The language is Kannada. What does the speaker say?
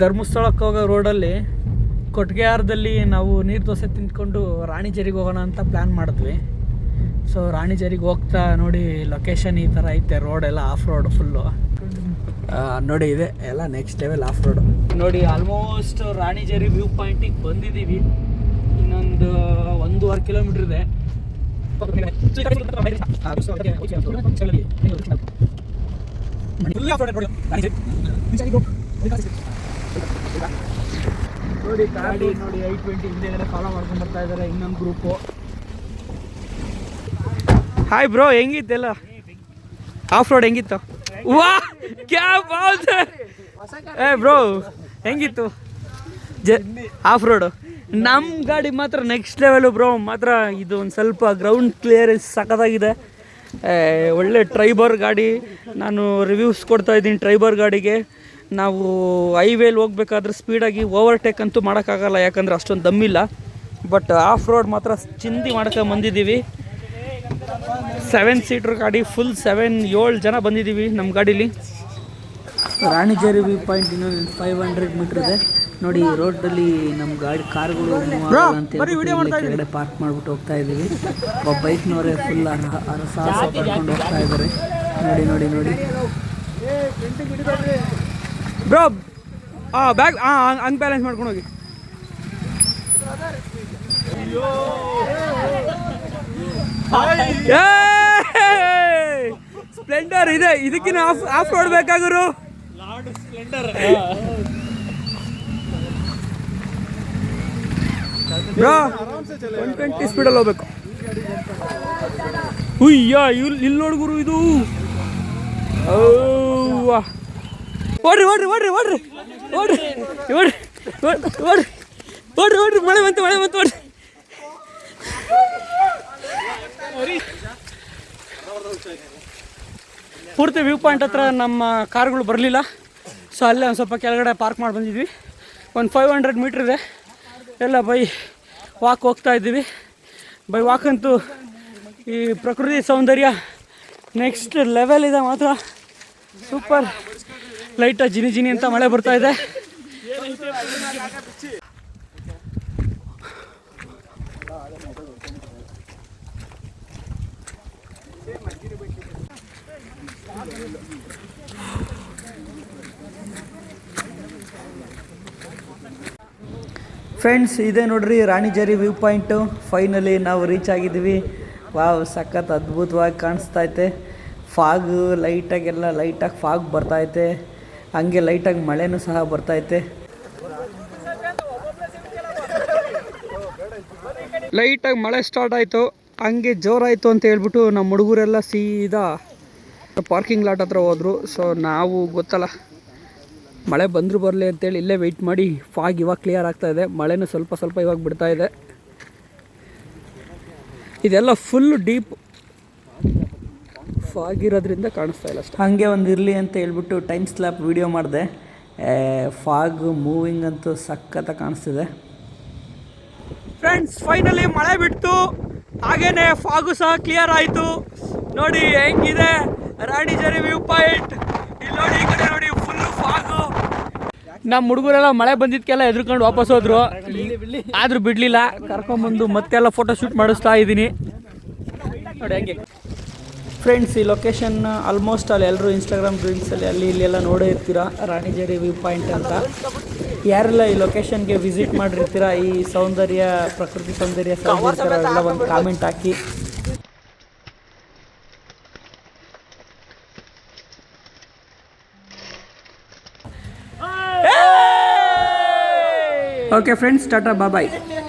ಧರ್ಮಸ್ಥಳಕ್ಕೆ ಹೋಗೋ ರೋಡಲ್ಲಿ ಕೊಟ್ಗೆಹಾರದಲ್ಲಿ ನಾವು ನೀರು ದೋಸೆ ತಿಂದ್ಕೊಂಡು ರಾಣಿಜರಿಗೆ ಹೋಗೋಣ ಅಂತ ಪ್ಲ್ಯಾನ್ ಮಾಡಿದ್ವಿ. ಸೊ ರಾಣಿಜರಿಗೆ ಹೋಗ್ತಾ ನೋಡಿ ಲೊಕೇಶನ್ ಈ ಥರ ಐತೆ ರೋಡ್ ಎಲ್ಲ ಆಫ್ ರೋಡ್ ಫುಲ್ಲು ನೋಡಿ ಇದೆ, ಎಲ್ಲ ನೆಕ್ಸ್ಟ್ ಲೆವೆಲ್ ಆಫ್ ರೋಡ್ ನೋಡಿ ಆಲ್ಮೋಸ್ಟ್ ರಾಣಿಜರಿ ವ್ಯೂ ಪಾಯಿಂಟಿಗೆ ಬಂದಿದ್ದೀವಿ. ಇನ್ನೊಂದು ಒಂದೂವರೆ ಕಿಲೋಮೀಟ್ರ್ ಇದೆ. ನೋಡಿ ಗಾಡಿ ನೋಡಿ ಐ ಟ್ವೆಂಟಿ ಹಿಂದೆಗಡೆ ಫಾಲೋ ಮಾಡ್ಕೊಂಡು ಬರ್ತಾ ಇದ್ದಾರೆ ಇನ್ನೊಂದು ಗ್ರೂಪು ಹಾಯ್ ಬ್ರೋ ಹೆಂಗಿತ್ತೆಲ್ಲ ಆಫ್ ರೋಡ್ ಹೆಂಗಿತ್ತು? ವಾ ಕ್ಯಾ ಬಾತ್ ಏ ಬ್ರೋ ಹೆಂಗಿತ್ತು? ಜ ಆಫ್ ರೋಡು ನಮ್ಮ ಗಾಡಿ ಮಾತ್ರ ನೆಕ್ಸ್ಟ್ ಲೆವೆಲು ಬ್ರೋ ಮಾತ್ರ ಇದು ಒಂದು ಸ್ವಲ್ಪ ಗ್ರೌಂಡ್ ಕ್ಲಿಯರೆನ್ಸ್ ಸಖತ್ತಾಗಿದೆ. ಒಳ್ಳೆ ಟ್ರೈಬರ್ ಗಾಡಿ. ನಾನು ರಿವ್ಯೂಸ್ ಕೊಡ್ತಾ ಇದ್ದೀನಿ ಟ್ರೈಬರ್ ಗಾಡಿಗೆ. ನಾವು ಹೈವೇಲಿ ಹೋಗ್ಬೇಕಾದ್ರೆ ಸ್ಪೀಡಾಗಿ ಓವರ್ಟೇಕ್ ಅಂತೂ ಮಾಡೋಕ್ಕಾಗಲ್ಲ ಯಾಕಂದರೆ ಅಷ್ಟೊಂದು ದಮ್ಮಿಲ್ಲ ಬಟ್ ಆಫ್ ರೋಡ್ ಮಾತ್ರ ಚಿಂದಿ ಮಾಡ್ಕೊಂಡು ಬಂದಿದ್ದೀವಿ. ಸೆವೆನ್ ಸೀಟ್ರ್ ಗಾಡಿ ಫುಲ್ ಸೆವೆನ್ ಏಳು ಜನ ಬಂದಿದ್ದೀವಿ ನಮ್ಮ ಗಾಡೀಲಿ. ರಾಣಿಜೇರಿ ವ್ಯೂ ಪಾಯಿಂಟ್ ಇನ್ನೊಂದು ಫೈವ್ ಹಂಡ್ರೆಡ್ ಮೀಟ್ರ್ ಇದೆ. ನೋಡಿ ರೋಡಲ್ಲಿ ನಮ್ಮ ಗಾಡಿ ಕಾರ್ಗಳು ಕೆಳಗಡೆ ಪಾರ್ಕ್ ಮಾಡ್ಬಿಟ್ಟು ಹೋಗ್ತಾ ಇದ್ದೀವಿ. ಒಬ್ಬ ಬೈಕ್ನವರೇ ಫುಲ್ ಸಾಹಸ ಪಡ್ಕೊಂಡು ಹೋಗ್ತಾ ಇದ್ದಾರೆ. ನೋಡಿ ನೋಡಿ ನೋಡಿ. ಬ್ರೋ ಆ ಬ್ಯಾಗ್ ಹಾಂ ಹಂಗೆ ಬ್ಯಾಲೆನ್ಸ್ ಮಾಡ್ಕೊಂಡು ಹೋಗಿ. ಸ್ಪ್ಲೆಂಡರ್ ಇದೆ. ಇದಕ್ಕಿನ ಆಫ್ ಆಫ್ ರೋಡ್ ಬೇಕಾಗರು ಒನ್ ಟ್ವೆಂಟಿ ಸ್ಪೀಡಲ್ಲಿ ಹೋಗ್ಬೇಕು. ಹುಯ್ಯ ಇಲ್ಲಿ ನೋಡ್ಗುರು ಇದು. ಅವ್ವಾ. ಓಡ್ರಿ ಓಡ್ರಿ ಓಡ್ರಿ ಓಡ್ರಿ. ಓಡ್ರಿ ಓಡ್ರಿ ಓಡ್ರಿ ಓಡ್ರಿ ಓಡ್ರಿ, ಮಳೆ ಬಂತು ಮಳೆ ಬಂತು, ಓಡ್ರಿ. ಪೂರ್ತಿ ವ್ಯೂ ಪಾಯಿಂಟ್ ಹತ್ರ ನಮ್ಮ ಕಾರ್ಗಳು ಬರಲಿಲ್ಲ. ಸೊ ಅಲ್ಲೇ ಒಂದು ಸ್ವಲ್ಪ ಕೆಳಗಡೆ ಪಾರ್ಕ್ ಮಾಡಿ ಬಂದಿದ್ವಿ. ಒಂದು ಫೈವ್ ಹಂಡ್ರೆಡ್ ಮೀಟ್ರ್ ಇದೆ. ಎಲ್ಲ ಬೈ ವಾಕ್ ಹೋಗ್ತಾ ಇದ್ದೀವಿ. ಬೈ ವಾಕ್ ಅಂತೂ ಈ ಪ್ರಕೃತಿ ಸೌಂದರ್ಯ ನೆಕ್ಸ್ಟ್ ಲೆವೆಲ್ ಇದೆ ಮಾತ್ರ. ಸೂಪರ್ ಲೈಟಾಗಿ ಜಿನಿ ಜಿನಿ ಅಂತ ಮಳೆ ಬರ್ತಾ ಇದೆ. ಫ್ರೆಂಡ್ಸ್ ಇದೆ ನೋಡ್ರಿ ರಾಣಿಜರಿ ವ್ಯೂ ಪಾಯಿಂಟು. ಫೈನಲಿ ನಾವು ರೀಚ್ ಆಗಿದ್ದೀವಿ ವಾವ್ ಸಖತ್ ಅದ್ಭುತವಾಗಿ ಕಾಣಿಸ್ತಾ ಐತೆ. ಫಾಗು ಲೈಟಾಗೆಲ್ಲ ಲೈಟಾಗಿ ಫಾಗ್ ಬರ್ತೈತೆ ಹಂಗೆ ಲೈಟಾಗಿ ಮಳೆನೂ ಸಹ ಬರ್ತೈತೆ ಲೈಟಾಗಿ ಮಳೆ ಸ್ಟಾರ್ಟ್ ಆಯಿತು. ಹಂಗೆ ಜೋರಾಯಿತು ಅಂತ ಹೇಳ್ಬಿಟ್ಟು ನಮ್ಮ ಹುಡುಗರೆಲ್ಲ ಸೀದಾ ಪಾರ್ಕಿಂಗ್ ಲಾಟ್ ಹತ್ರ ಹೋದರು. ಸೊ ನಾವು ಗೊತ್ತಲ್ಲ, ಮಳೆ ಬಂದರೂ ಬರಲಿ ಅಂತೇಳಿ ಇಲ್ಲೇ ವೆಯ್ಟ್ ಮಾಡಿ ಫಾಗ್ ಇವಾಗ ಕ್ಲಿಯರ್ ಆಗ್ತಾ ಇದೆ. ಮಳೆನೂ ಸ್ವಲ್ಪ ಸ್ವಲ್ಪ ಇವಾಗ ಬಿಡ್ತಾ ಇದೆ. ಇದೆಲ್ಲ ಫುಲ್ ಡೀಪ್ ಫಾಗ್ ಇರೋದ್ರಿಂದ ಕಾಣಿಸ್ತಾ ಇಲ್ಲ ಅಷ್ಟೇ. ಹಾಗೆ ಒಂದು ಇರಲಿ ಅಂತ ಹೇಳ್ಬಿಟ್ಟು ಟೈಮ್ ಸ್ಲ್ಯಾಪ್ ವೀಡಿಯೋ ಮಾಡಿದೆ. ಫಾಗ್ ಮೂವಿಂಗ್ ಅಂತೂ ಸಖತ್ತ ಕಾಣಿಸ್ತಿದೆ. ಫ್ರೆಂಡ್ಸ್ ಫೈನಲಿ ಮಳೆ ಬಿಡ್ತು. ಹಾಗೇನೆ ಫಾಗು ಸಹ ಕ್ಲಿಯರ್ ಆಯಿತು. ನೋಡಿ ಹೆಂಗಿದೆ ರಾಣಿಜರಿ ವ್ಯೂ ಪಾಯಿಂಟ್. ಇಲ್ಲಿ ನೋಡಿ ಈ ಕಡೆ ನೋಡಿ ಫುಲ್ ಫಾಗು. ನಮ್ಮ ಹುಡುಗರೆಲ್ಲ ಮಳೆ ಬಂದಿದ್ಕೆಲ್ಲ ಎದ್ರುಕೊಂಡು ವಾಪಸ್ ಹೋದ್ರು. ಆದ್ರೂ ಬಿಡ್ಲಿಲ್ಲ. ಕರ್ಕೊಂಬಂದು ಮತ್ತೆಲ್ಲ ಫೋಟೋ ಶೂಟ್ ಮಾಡಿಸ್ತಾ ಇದ್ದೀನಿ ನೋಡಿ ಹೆಂಗೆ. ಫ್ರೆಂಡ್ಸ್ ಈ ಲೊಕೇಶನ್ ಆಲ್ಮೋಸ್ಟ್ ಅಲ್ಲಿ ಎಲ್ಲರೂ ಇನ್ಸ್ಟಾಗ್ರಾಮ್ ರೀಲ್ಸಲ್ಲಿ ಅಲ್ಲಿ ಇಲ್ಲಿ ಎಲ್ಲ ನೋಡೇ ಇರ್ತೀರಾ? ರಾಣಿಜೇರಿ ವ್ಯೂ ಪಾಯಿಂಟ್ ಅಂತ. ಯಾರೆಲ್ಲ ಈ ಲೊಕೇಶನ್ಗೆ ವಿಸಿಟ್ ಮಾಡಿರ್ತೀರಾ? ಈ ಸೌಂದರ್ಯ, ಪ್ರಕೃತಿ ಸೌಂದರ್ಯ ಎಲ್ಲ ಒಂದು ಕಾಮೆಂಟ್ ಹಾಕಿ. Okay friends tata bye